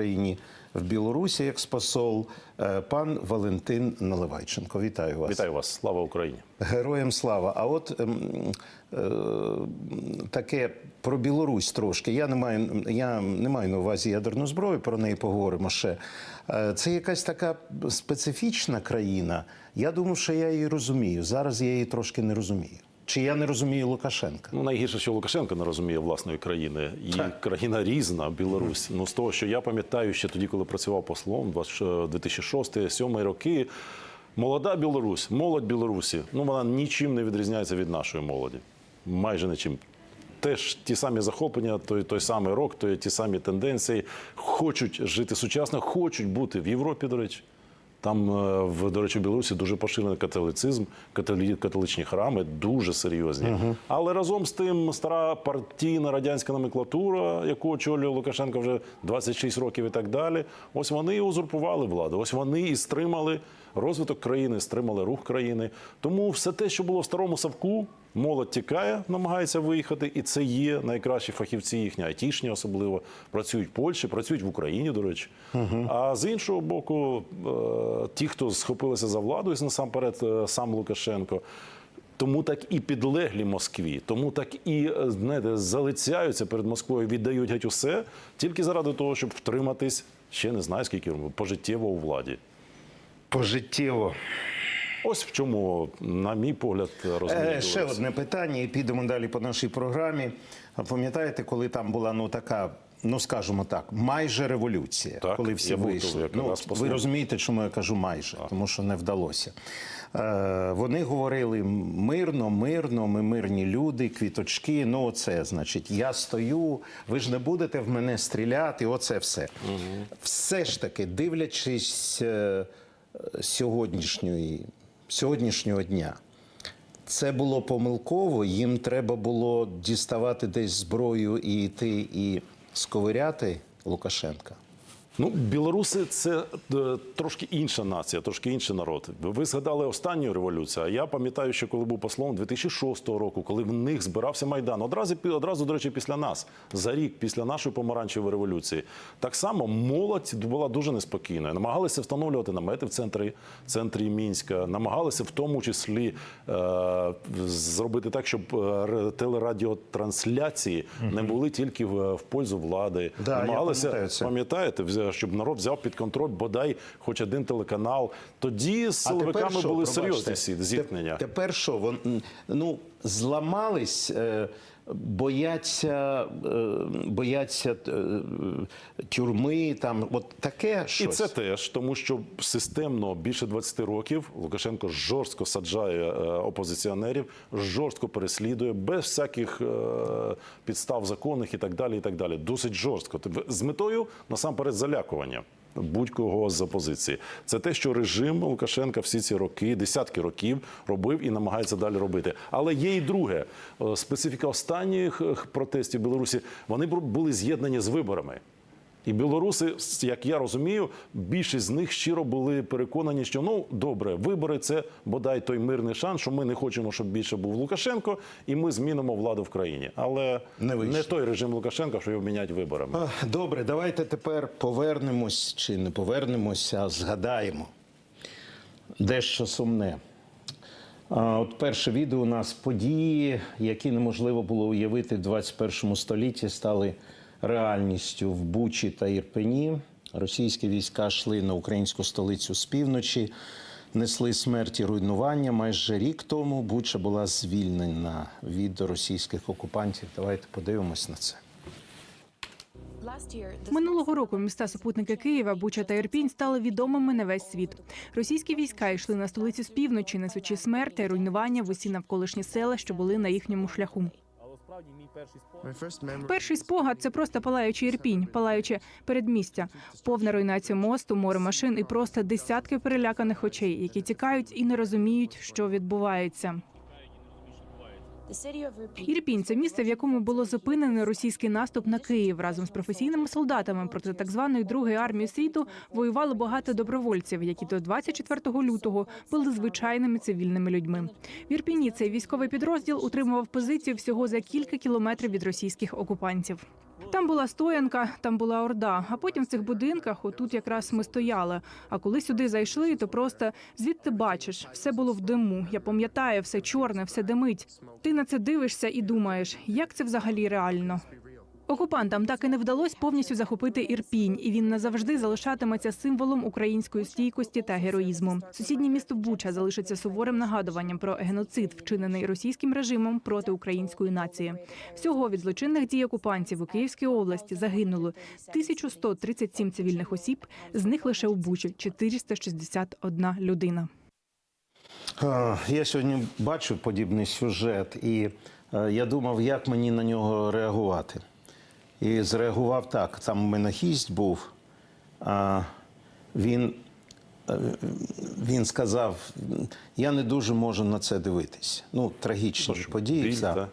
Україні в Білорусі експосол, е, пан Валентин Наливайченко. Вітаю вас. Вітаю вас, слава Україні. Героям слава. А от ем, е, таке про Білорусь трошки. Я не маю, я не маю на увазі ядерну зброю, про неї поговоримо ще. Е, це якась така специфічна країна. Я думав, що я її розумію. Зараз я її трошки не розумію. Чи я не розумію Лукашенка? Ну найгірше, що Лукашенко не розуміє власної країни, і країна різна, Білорусь. Ну з того, що я пам'ятаю, ще тоді, коли працював послом, 2006-2007 роки. Молода Білорусь, молодь Білорусі. Ну вона нічим не відрізняється від нашої молоді. Майже нічим. Теж ті самі захоплення, той, той самий рок, той, ті самі тенденції. Хочуть жити сучасно, хочуть бути в Європі, до речі. Там, е, в, до речі, в Білорусі дуже поширений католицизм, католі, католичні храми дуже серйозні. Але разом з тим стара партійна радянська номенклатура, яку очолює Лукашенко вже 26 років і так далі. Ось вони і узурпували владу. Ось вони і стримали розвиток країни, стримали рух країни. Тому все те, що було в старому савку, молодь тікає, намагається виїхати, і це є найкращі фахівці їхні, айтішні особливо працюють в Польщі, працюють в Україні, до речі. А з іншого боку, е, ті, хто схопилися за владу, і насамперед е, сам Лукашенко. Тому так і підлеглі Москві, тому так і е, знаєте, залицяються перед Москвою, віддають геть усе тільки заради того, щоб втриматись ще не знаю скільки пожиттєво у владі. Пожиттєво. Ось в чому, на мій погляд, Е, ще одне питання, і підемо далі по нашій програмі. Пам'ятаєте, коли там була ну така, ну скажімо так, майже революція, Так, коли всі вийшли. Ну, ви розумієте, чому я кажу майже, тому що не вдалося. Е, вони говорили мирно, мирно, ми мирні люди, квіточки. Ну, оце значить, я стою, ви ж не будете в мене стріляти. Оце все. Все ж таки, дивлячись е, сьогоднішньої, сьогоднішнього дня. Це було помилково. Їм треба було діставати десь зброю і йти і сковиряти Лукашенка. Ну, білоруси це е, трошки інша нація, трошки інший народ. Ви згадали останню революцію. А я пам'ятаю, що коли був послом 2006 року, коли в них збирався майдан, одразу одразу, до речі, після нас, за рік після нашої помаранчевої революції, так само молодь була дуже неспокійною. Намагалися встановлювати намети в центрі, центрі Мінська, намагалися в тому числі е, зробити так, щоб е, телерадіотрансляції не були тільки в, в пользу влади. Да, намагалися. Пам'ятаєте, щоб народ взяв під контроль бодай хоч один телеканал. Тоді з силовиками були серйозні зіткнення. Тепер що? Вон, ну, зламались, е, бояться, е, бояться е, тюрми, там, от таке І це теж тому, що системно більше 20 років Лукашенко жорстко саджає е, опозиціонерів, жорстко переслідує без всяких підстав законних і так далі. І так далі. Досить жорстко. З метою насамперед залякування. Будь-кого з опозиції, це те, що режим Лукашенка всі ці роки, десятки років робив і намагається далі робити. Але є і друге Е, специфіка останніх е, протестів в Білорусі. Вони бу- були з'єднані з виборами. І білоруси, як я розумію, більшість з них щиро були переконані, що ну добре, вибори це бодай той мирний шанс, що ми не хочемо, щоб більше був Лукашенко, і ми змінимо владу в країні. Але Не не той режим Лукашенка, що його міняти виборами. Добре, давайте тепер повернемось чи не повернемося, а згадаємо дещо сумне. От перше відео у нас події, які неможливо було уявити в 21 столітті, стали реальністю в Бучі та Ірпені. Російські війська йшли на українську столицю з півночі, несли смерть і руйнування. Майже рік тому Буча була звільнена від російських окупантів. Давайте подивимось на це. Минулого року міста супутники Києва, Буча та Ірпінь стали відомими на весь світ. Російські війська йшли на столицю з півночі, несучи смерть та руйнування в усі навколишні села, що були на їхньому шляху. Перший спогад це просто палаючий Ірпінь, палаюче передмістя, повна руйнація мосту, море машин і просто десятки переляканих очей, які тікають і не розуміють, що відбувається. Ірпінь це місце, в якому було зупинено російський наступ на Київ разом з професійними солдатами проти так званої другої армії світу воювало багато добровольців, які до 24 лютого були звичайними цивільними людьми. В Ірпіні цей військовий підрозділ утримував позицію всього за кілька кілометрів від російських окупантів. Там була стоянка, там була орда. А потім в цих будинках, отут якраз ми стояли. А коли сюди зайшли, то просто звідти бачиш, все було в диму. Я пам'ятаю, все чорне, все димить. Ти на це дивишся і думаєш, як це взагалі реально. Окупантам так і не вдалося повністю захопити Ірпінь, і він назавжди залишатиметься символом української стійкості та героїзму. Сусіднє місто Буча залишиться суворим нагадуванням про геноцид, вчинений російським режимом проти української нації. Всього від злочинних дій окупантів у Київській області загинуло 1137 цивільних осіб, з них лише у Бучі 461 людина. Я сьогодні бачу подібний сюжет, і е, я думав, як мені на нього реагувати. І зреагував так. Там у був. А, він, е, він сказав: я не дуже можу на це дивитись. Ну, трагічні Тож, події. біль, да. да.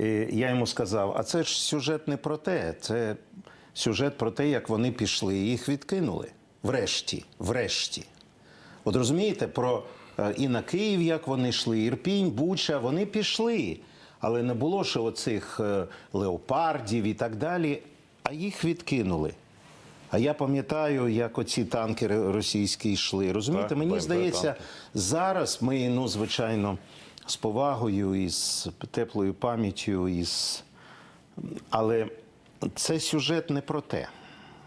І я йому сказав: а це ж сюжет не про те, це сюжет про те, як вони пішли і їх відкинули. Врешті, врешті. От розумієте, про е, і на Київ, як вони йшли, Ірпінь, Буча, вони пішли. Але не було ще оцих е, леопардів і так далі, а їх відкинули. А я пам'ятаю, як оці танки російські йшли. Розумієте, Так, мені здається, танки. зараз ми, ну, звичайно, з повагою і з теплою пам'яттю, і з... але це сюжет не про те.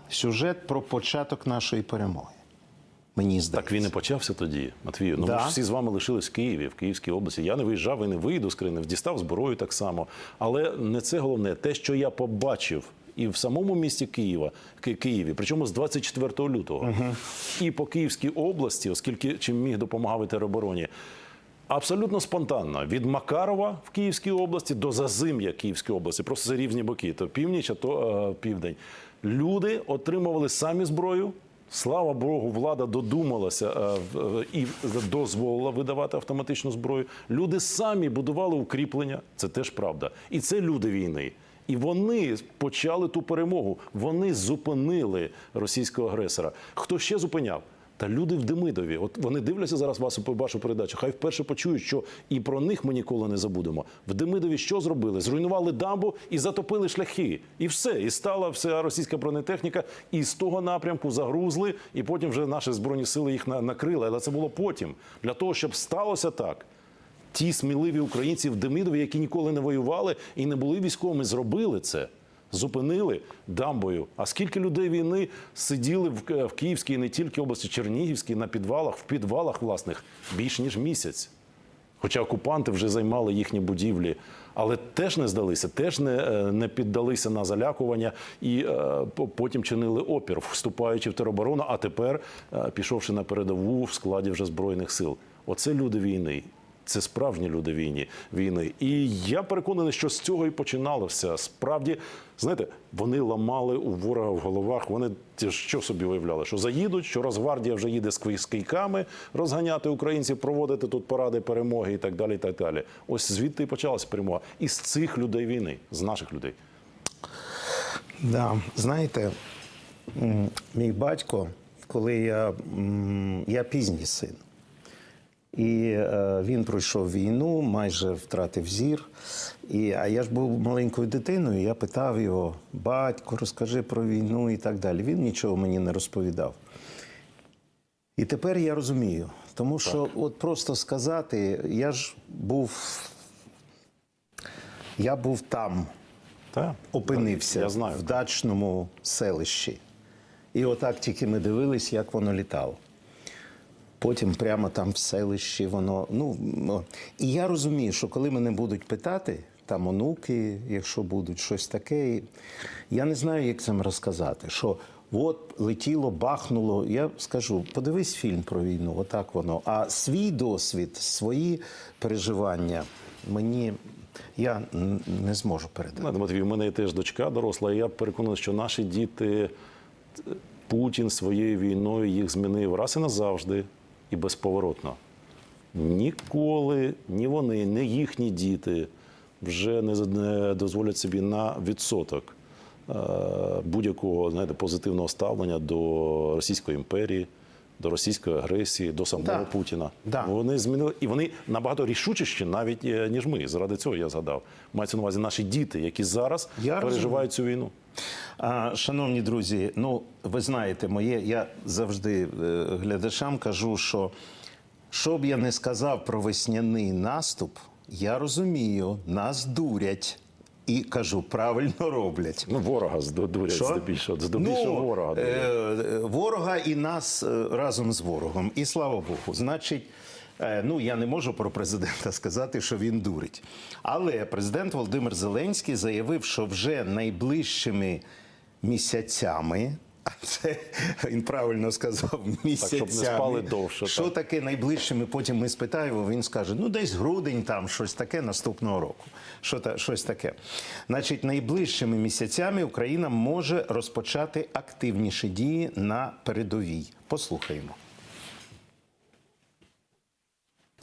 Сюжет про початок нашої перемоги. Мені здається. Так він і почався тоді, Матвію. Ну Да. ми ж всі з вами лишились в Києві, в Київській області. Я не виїжджав і не вийду з країни, дістав зброю так само. Але не це головне, те, що я побачив. І в самому місті Києва, Ки- Києві, причому з 24 лютого, і по Київській області, оскільки чим міг допомагав і теробороні, абсолютно спонтанно від Макарова в Київській області до Зазим'я Київської області, просто за різні боки, то північ, а то е, південь. Люди отримували самі зброю. Слава Богу, влада додумалася е, е, і дозволила видавати автоматичну зброю. Люди самі будували укріплення. Це теж правда. І це люди війни. І вони почали ту перемогу. Вони зупинили російського агресора. Хто ще зупиняв? Та люди в Демидові, от вони дивляться зараз вас вашу передачу. Хай вперше почують, що і про них ми ніколи не забудемо. В Демидові що зробили? Зруйнували дамбу і затопили шляхи. І все. І стала вся російська бронетехніка, і з того напрямку загрузли, і потім вже наші збройні сили їх накрили. Але це було потім. Для того, щоб сталося так. Ті сміливі українці в Демидові, які ніколи не воювали і не були військовими, зробили це. Зупинили дамбою. А скільки людей війни сиділи в, в Київській, не тільки області, Чернігівській, на підвалах, в підвалах власних більш ніж місяць. Хоча окупанти вже займали їхні будівлі, але теж не здалися, теж не, е, не піддалися на залякування і е, потім чинили опір, вступаючи в тероборону, а тепер е, пішовши на передову в складі вже збройних сил. Оце люди війни. Це справжні люди війни, війни. І я переконаний, що з цього і починалося. Справді, знаєте, вони ламали у ворога в головах. Вони що собі уявляли? Що заїдуть, що Росгвардія вже їде з кий- кийками розганяти українців, проводити тут паради перемоги і так далі. І так далі. Ось звідти і почалася перемога. Із цих людей війни, з наших людей. Да, знаєте, мій батько, коли я, я пізній син, і е, він пройшов війну, майже втратив зір. І, а я ж був маленькою дитиною, я питав його, батько, розкажи про війну і так далі. Він нічого мені не розповідав. І тепер я розумію, тому що от просто сказати, я ж був, я був там Так, опинився Я знаю. в дачному селищі. І отак тільки ми дивились, як воно літало. Потім прямо там в селищі воно. Ну, і я розумію, що коли мене будуть питати, там онуки, якщо будуть щось таке, я не знаю, як цим розказати. Що от летіло, бахнуло. Я скажу, подивись фільм про війну, отак воно. А свій досвід, свої переживання мені я не зможу передати. Матвій, у мене теж дочка доросла, і я переконаний, що наші діти Путін своєю війною їх змінив раз і назавжди і безповоротно. Ніколи ні вони, ні їхні діти вже не, дозволять собі на відсоток е, будь-якого знаєте, позитивного ставлення до Російської імперії, до російської агресії, до самого Да. Путіна. Да. Вони змінили і вони набагато рішучіші навіть е, ніж ми. Заради цього я згадав. Мається на увазі наші діти, які зараз Я переживають цю війну. А, шановні друзі, ну ви знаєте моє, я завжди е, глядачам кажу, що що б я не сказав про весняний наступ, я розумію, нас дурять. І кажу, правильно роблять. Ну, ворога здурять Що? здебільшого. Здебільшого ворога. Е, е, ворога і нас е, разом з ворогом. І слава Богу. Значить, е, ну я не можу про президента сказати, що він дурить. Але президент Володимир Зеленський заявив, що вже найближчими місяцями. А це він правильно сказав місяцями. щоб не спали довше, Що так. таке найближчими? Потім ми спитаємо. Він скаже: ну десь грудень, там щось таке наступного року. Що та щось таке. Значить, найближчими місяцями Україна може розпочати активніші дії на передовій. Послухаємо.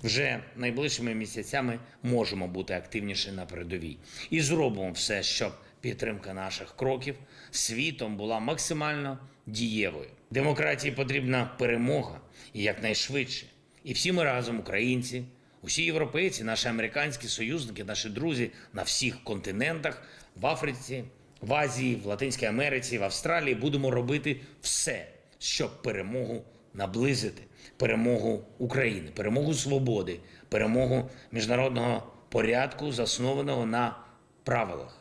Вже найближчими місяцями можемо бути активніше на передовій і зробимо все, щоб підтримка наших кроків світом була максимально дієвою. Демократії потрібна перемога і якнайшвидше. І всі ми разом, українці, усі європейці, наші американські союзники, наші друзі на всіх континентах, в Африці, в Азії, в Латинській Америці, в Австралії будемо робити все, щоб перемогу наблизити, перемогу України, перемогу свободи, перемогу міжнародного порядку, заснованого на правилах.